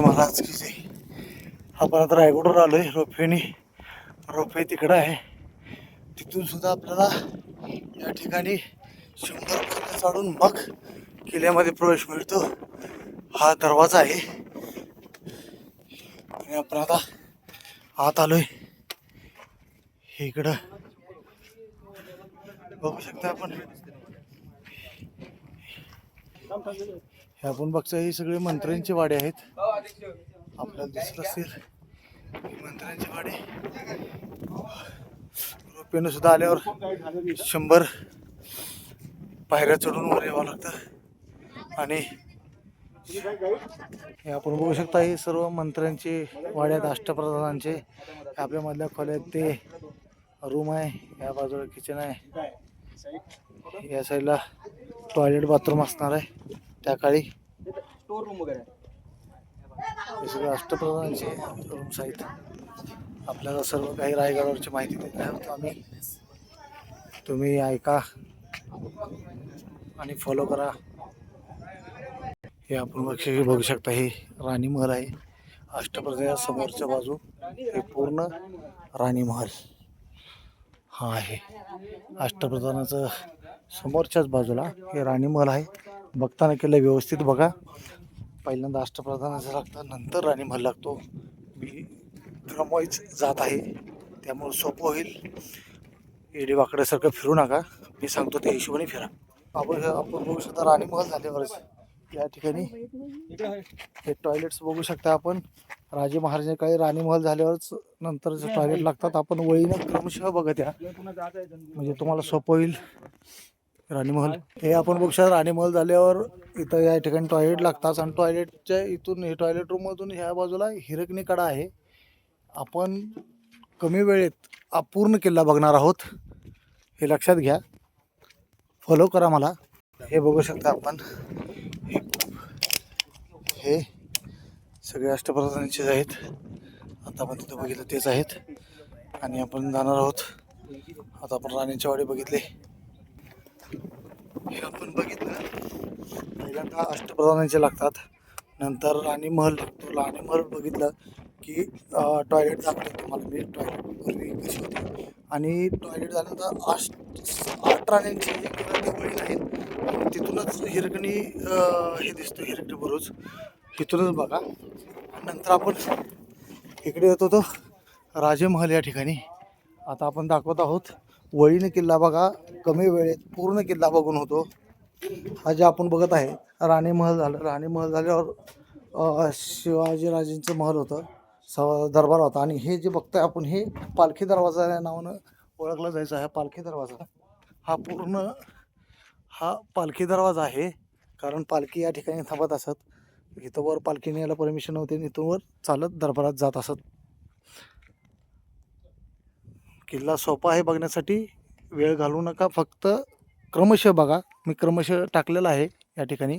महाराज की आपण आता रायगडवर आलो आहे रोपवेने. रोपवे तिकडं आहे. तिथून सुद्धा आपल्याला या ठिकाणी शंभर चाढून चढून मग किल्ल्यामध्ये प्रवेश मिळतो. हा दरवाजा आहे. आणि आपण आता आत आलोय. इकडं. बघू शकता आपण. हे आपण बघतो हे सगळे मंत्र्यांची वाडे आहेत. आपलं दुसरं असतील मंत्र्यांचे मंत्र्यांची वाडे. रोपेनं सुद्धा आल्यावर शंभर पायऱ्या चढून वर यावं लागतं. आणि हे आपण बघू शकता हे सर्व मंत्र्यांचे वाड्यात अष्टप्रधानांचे आपल्या मधल्या खोल्यात ते रूम आहे या बाजूला किचन आहे. या साईडला टॉयलेट बाथरूम असणार आहे त्या काळी. स्टोर रूम वगैरे हे सगळे अष्टप्रधानांचे रूम्स आहेत आपल्याला सर्व काही रायगडावरची माहिती देत आहोत आम्ही तुम्ही ऐका आणि फॉलो करा. हे आपण बघ बघू शकता. हे राणी महल आहे. अष्टप्रधान समोरच्या बाजू हे पूर्ण राणी महल हा आहे. अष्टप्रधानाचं समोरच्याच बाजूला हे राणी महल आहे. बघताना केलं व्यवस्थित बघा. पहिल्यांदा अष्टप्रधानाचं लागतं नंतर राणी महल लागतो. मी क्रमवाईज जात आहे त्यामुळे सोपं होईल. एडी वाकड्यासारखं फिरू नका. मी सांगतो त्या हिशोबाने फिरा. आपण आपण बघू शकता राणी महल झाल्यावरच या ठिकाणी हे टॉयलेट्स बघू शकता आपण. राजे महाराजांच्या काळी राणी महल झाल्यावरच नंतर जे टॉयलेट लागतात आपण वळीनं क्रमशः बघत या. म्हणजे तुम्हाला सोपं होईल. राणी महल हे आपण बघू शकता राणी महल झाल्यावर इथं या ठिकाणी टॉयलेट लागतात आणि टॉयलेटच्या इथून हे टॉयलेट रूममधून ह्या बाजूला हिरकणी कडा आहे. आपण कमी वेळेत अपूर्ण किल्ला बघणार आहोत. हे लक्षात घ्या. फॉलो करा मला. हे बघू शकता आपण. हे हे सगळे अष्टप्रधानांचेच आहेत. आता आपण तिथं बघितलं तेच आहेत. आणि आपण जाणार आहोत. आता आपण राणीच्या वाडी बघितले. हे आपण बघितलं. पहिल्यांदा अष्टप्रधानांचे लागतात. नंतर राणी महल लागतो. राणी महल बघितलं की टॉयलेट दाखवतो तुम्हाला मी. टॉयलेट पूर्वी कशी होती. आणि टॉयलेट झाल्यानंतर आठ आठ राण्यांची किंवा आहेत तिथूनच हिरकणी हे दिसतं हिरकणी बुरुज तिथूनच बघा. नंतर आपण इकडे येतो तो राजमहल या ठिकाणी. आता आपण दाखवत आहोत. वळीने किल्ला बघा कमी वेळेत पूर्ण किल्ला बघून होतो. हा जे आपण बघत आहे राणी महल झालं. राणी महल झाल्यावर शिवाजीराजेंचं महल होतं. स दरबार होता. आणि हे जे बघतोय आपण हे पालखी दरवाजा या नावानं ओळखला जायचं आहे. पालखी दरवाजा हा पूर्ण हा पालखी दरवाजा आहे. कारण पालखी या ठिकाणी थांबत असत. इथं वर पालखीने याला परमिशन नव्हते आणि इथून वर चालत दरबारात जात असत. किल्ला सोपा आहे बघण्यासाठी. वेळ घालवू नका फक्त क्रमशः बघा. मी क्रमशः टाकलेला आहे या ठिकाणी.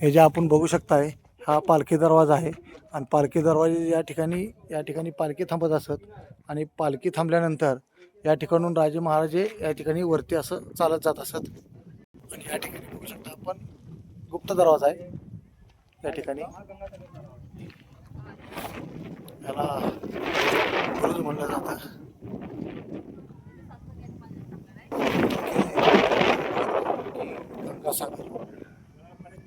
हे जे आपण बघू शकताय हा पालखी दरवाजा आहे. आणि पालखी दरवाजे या ठिकाणी या ठिकाणी पालखी थांबत असत. आणि पालखी थांबल्यानंतर या ठिकाणून राजे महाराजे या ठिकाणी वरती असं चालत जात असत. आणि या ठिकाणी बघू शकता आपण गुप्त दरवाजा आहे. या ठिकाणी. याला म्हणलं जातं. गंगासागर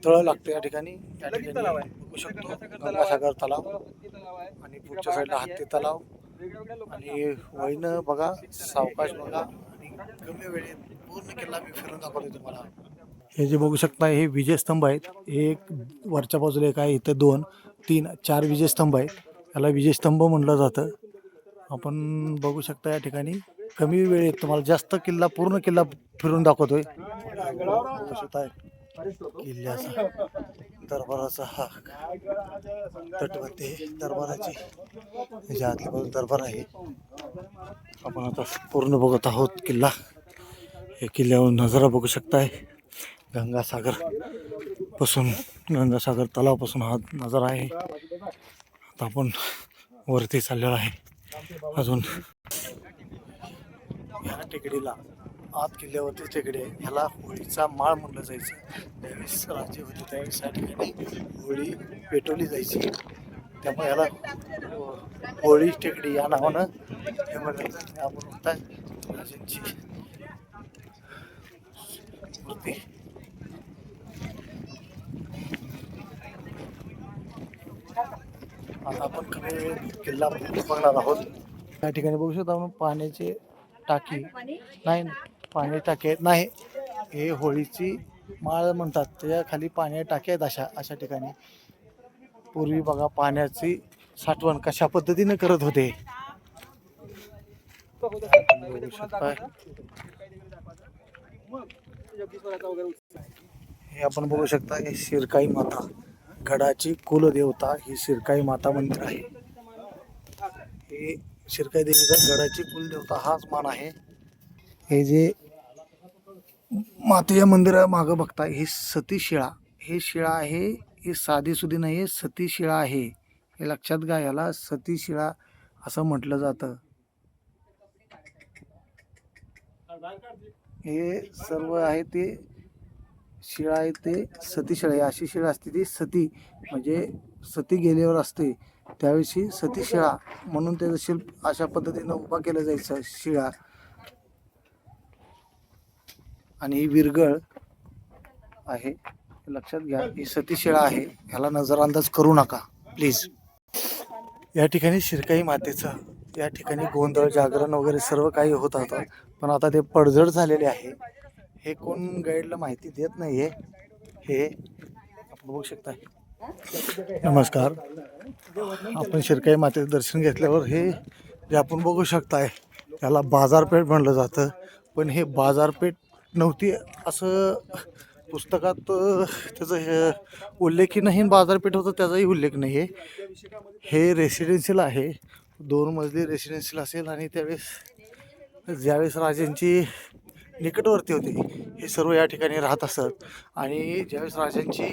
तळ लागतं या ठिकाणी. या ठिकाणी तलाव आहे. बघू शकतो. गंगासागर तलाव आणि पुढच्या साईडला हत्ती तलाव. आणि वळीनं बघा सावकाश बघा. आणि कमी वेळेत पूर्ण किल्ला मी फिरून दाखवतो तुम्हाला. हे जे बघू शकता हे विजयस्तंभ आहेत. एक वरच्या बाजूला एक आहे इथं दोन तीन चार विजयस्तंभ आहेत. याला विजयस्तंभ म्हणलं जातं. आपण बघू शकता या ठिकाणी. कमी वेळेत तुम्हाला जास्त किल्ला पूर्ण किल्ला फिरून दाखवतोय. आहे किल्ल्याचा दरबाराचा हा तटबंदी दरबाराची ह्याच्या आतल्या बाजूला दरबार आहे. आपण आता पूर्ण बघत आहोत किल्ला. हे किल्ल्यावर नजारा बघू शकताय. गंगासागरपासून गंगासागर तलावापासून हा नजारा आहे. आता आपण वरती चाललेलो आहे. अजून ह्या टेकडीला आत किल्ल्यावरती टेकडे आहे. ह्याला होळीचा माळ म्हणलं जायचं. त्यावेळेस राजे होते त्यावेळेस या ठिकाणी होळी पेटवली जायची. त्यामुळे ह्याला होळी टेकडी या नावानं हे म्हणलं जातं आपण बघताय राजांची मूर्ती. आता आपण खरे किल्ला बघणार आहोत. या ठिकाणी बघू शकतो आपण पाण्याचे टाकी. नाही पाणी टाकी आहेत. नाही हे होळीची माळ म्हणतात. त्याच्याखाली पाणी टाकी आहेत अशा अशा ठिकाणी. पूर्वी बघा पाण्याची साठवण कशा पद्धतीने करत होते. हे आपण बघू शकता हे शिरकाई माता. गडाची कुलदेवता ही शिरकाई माता मंदिर आहे. हे शिरकाई देवीचा गडाची कुलदेवता हाच मान आहे. हे जे मातेच्या मंदिरा मागं बघता ही सती शिळा. हे शिळा आहे ही साधी सुधी नाही आहे सती शिळा आहे. हे लक्षात घ्या याला सती शिळा असं म्हटलं जातं. हे सर्व आहे ते शिळा आहे ते सती शिळा. अशी शिळा असते ती सती म्हणजे सती गेल्यावर असते. त्यावेळी सती शिळा म्हणून त्याचं शिल्प अशा पद्धतीनं उभा केलं जायचं शिळा. आणि ही विरगळ आहे. लक्षात घ्या ही सती शिळा आहे. ह्याला नजरअंदाज करू नका प्लीज या ठिकाणी शिरकाई मातेचं या ठिकाणी गोंधळ जागरण वगैरे सर्व काही होत होतं. पण आता ते पडझड झालेले आहे. हे कोण गाईडला माहिती देत नाही आहे हे आपण बघू शकता. नमस्कार. आपण शिरकाई मातेचं दर्शन घेतल्यावर हे जे आपण बघू शकताय त्याला बाजारपेठ म्हणलं जातं. पण हे बाजारपेठ नव्हती असं पुस्तकात त्याचं हे उल्लेखही नाही बाजारपेठ होतं त्याचाही उल्लेख नाही आहे हे रेसिडेन्शियल आहे. दोन मजली रेसिडेन्शियल असेल आणि त्यावेळेस ज्यावेळेस राजांची निकटवर्ती होती हे सर्व या ठिकाणी राहत असत. आणि ज्यावेळेस राजांची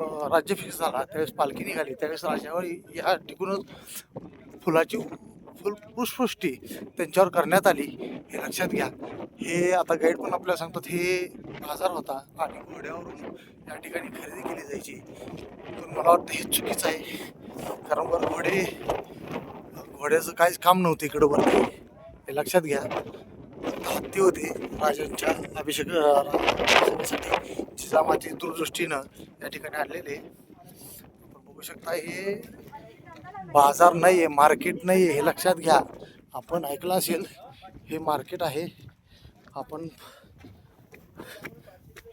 राज्य फिक्स झाला. त्यावेळेस पालखी निघाली. त्यावेळेस राजावर या टिकूनच फुलाची फुल पुष्पृष्टी त्यांच्यावर करण्यात आली. हे लक्षात घ्या. हे आता गाईड पण आपल्याला सांगतात हे बाजार होता आणि घोड्यावरून या ठिकाणी खरेदी केली जायची. पण मला वाटतं हे चुकीचं आहे. कारण बरं घोडे घोड्याचं काहीच काम नव्हतं इकडं बरं हे लक्षात घ्या. हत्ती होते राजांच्या अभिषेक अभिषेकासाठी जिजामाची दूरदृष्टीनं या ठिकाणी आणलेले. आपण बघू शकता हे बाजार नाही आहे मार्केट नाही आहे हे लक्षात घ्या. आपण ऐकलं असेल हे मार्केट आहे. आपण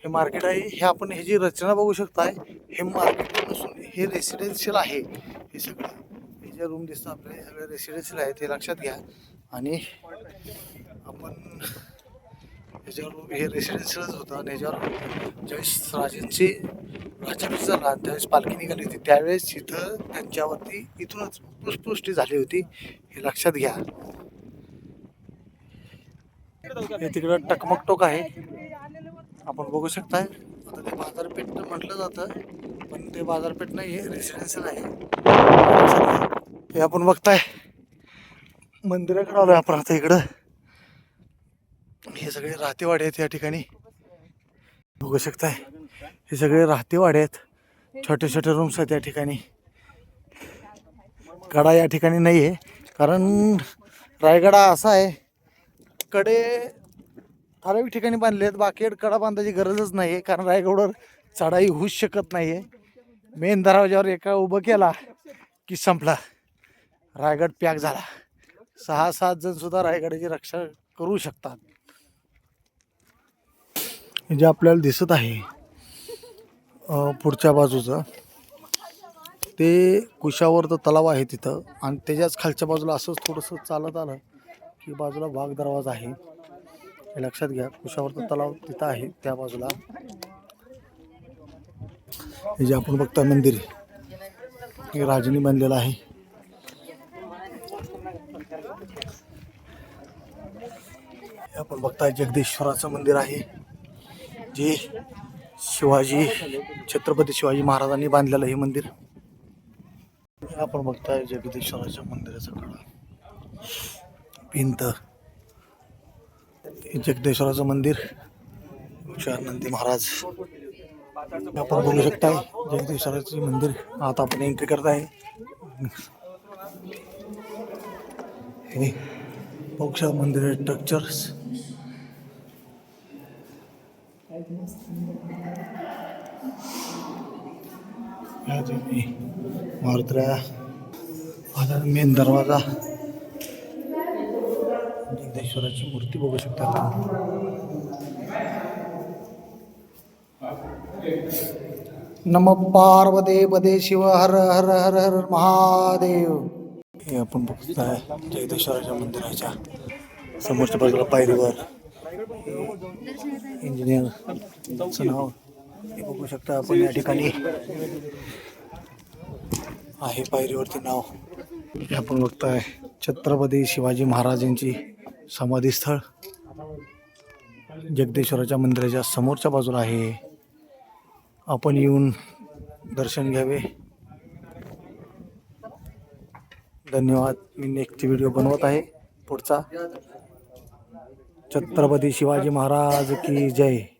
हे मार्केट आहे हे आपण हे जी रचना बघू शकताय हे मार्केट नसून हे रेसिडेन्शियल आहे. हे सगळं हे जे रूम दिसतं आपल्या हे सगळे रेसिडेन्शियल आहेत हे लक्षात घ्या. आणि आपण ह्याच्यावर हे रेसिडेन्शियलच होतं आणि ह्याच्यावर ज्यावेळेस राजांची राज्याभिषेक झाला त्यावेळेस पालखी निघाली होती त्यावेळेस इथं त्यांच्यावरती इथूनच पुष्पृष्टी झाली होती. हे लक्षात घ्या. हे तिकडं टकमक टोक आहे. आपण बघू शकताय. आता ते बाजारपेठ म्हटलं जातं पण ते बाजारपेठ नाही आहे रेसिडेन्शियल आहे. हे आपण बघताय. मंदिराकडे आलो आपण आता इकडं. हे सगळे राहतेवाडे आहेत या ठिकाणी. बघू शकताय हे सगळे राहतेवाडे आहेत. छोटे छोटे रूम्स आहेत या ठिकाणी. कडा या ठिकाणी नाही आहे कारण रायगडा असा आहे कडे ठराविक ठिकाणी बांधले आहेत. बाकी कडा बांधायची गरजच नाही आहे कारण रायगडवर चढाई होऊच शकत नाही आहे मेन दरवाजावर एका उभं केला की संपला. रायगड पॅक झाला. सहा सात जण सुद्धा रायगडाची रक्षा करू शकतात. हे जे आपल्याला दिसत आहे पुढच्या बाजूचं ते कुशावर्त तलाव आहे तिथं. आणि त्याच्याच खालच्या बाजूला असंच थोडंसं चालत आलं की बाजूला वाघ दरवाजा आहे. हे लक्षात घ्या कुशावरचं तलाव तिथं आहे त्या बाजूला. हे जे आपण बघता मंदिर हे राजनी बांधलेलं आहे. आपण बघताय जगदीश्वराचं मंदिर आहे जे शिवाजी छत्रपती शिवाजी महाराजांनी बांधलेलं हे मंदिर. आपण बघताय जगदीश्वराच्या मंदिराचा कडा भिंत. जगदेश्वराचं मंदिर. नंदी महाराज. आपण बघू शकताय जगदेश्वराचे मंदिर. आता आपण एंट्री करत आहे हे. मोक्षा मंदिर स्ट्रक्चर्स मारुत्र्या आता मेन दरवाजा. जगदेश्वराची मूर्ती बघू शकता नम पार्वते पदे शिव हर हर हर हर महादेव. हे आपण बघताय जगदेश्वराच्या मंदिराच्या समोरच्या बाजूला पायरीवर. इंजिनियरचं नाव हे बघू शकता आपण या ठिकाणी. आहे पायरीवरती नाव. हे आपण बघताय छत्रपती शिवाजी महाराजांची समाधी स्थळ जगदेश्वराच्या मंदिराच्या समोरच्या बाजूला आहे. आपण येऊन दर्शन घ्यावे. धन्यवाद. मी नेक्स्ट व्हिडिओ बनवत आहे. पुढचा छत्रपती शिवाजी महाराज की जय.